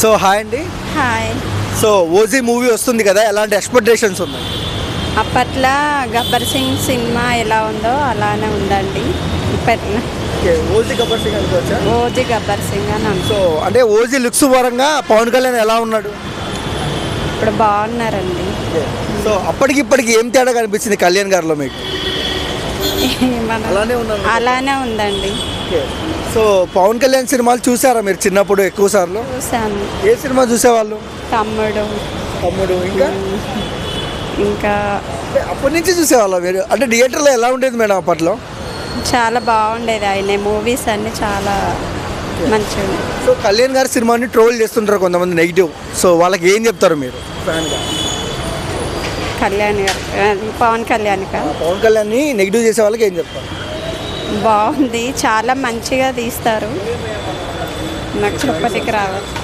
So hi అండి. Hi. So OG movie వస్తుంది కదా ఎలాంటి ఎక్స్పెక్టేషన్స్ ఉన్నాయి? అప్పట్లో గబ్బర్ సింగ్ సినిమా ఎలా ఉందో అలానే ఉందండి. ఇప్పట్లో ఓజీ గబ్బర్ సింగ్ అనుకోవచ్చా ఓజీ గబ్బర్ సింగ్ అని సో అంటే ఓజీ లుక్స్ పరంగా పవన్ కళ్యాణ్ ఎలా ఉన్నాడు? ఇప్పుడు బాగున్నారండి. సో అప్పటికి ఇప్పటికి ఏం తేడా కనిపించింది కళ్యాణ్ గారిలో మీకు. అలానే ఉందండి. సో పవన్ కళ్యాణ్ సినిమాలు చూసారా మీరు చిన్నప్పుడు ఎక్కువ సార్లు? ఏ సినిమా చూసేవాళ్ళు? తమ్ముడు. తమ్ముడు ఇంకా? ఇంకా అంటే అప్పటి నుంచి చూసేవాళ్ళ మీరు? అంటే థియేటర్లో ఎలా ఉండేది మేడం అప్పట్లో? చాలా బాగుండేది. ఆయన మూవీస్ అన్నీ చాలా మంచిగా ఉన్నాయి. సో కళ్యాణ్ గారి సినిమాని ట్రోల్ చేస్తుంటారు కొంతమంది నెగిటివ్. సో వాళ్ళకి ఏం చెప్తారు మీరు ఫ్యాన్గా? కళ్యాణ్ గారు ఆ, పవన్ కళ్యాణ్ గారు. పవన్ కళ్యాణ్ని నెగిటివ్ చేసే వాళ్ళకి ఏం చెప్తారు? బాగుంది. చాలా మంచిగా తీస్తారు. నాకు చెప్పటికి రావాలి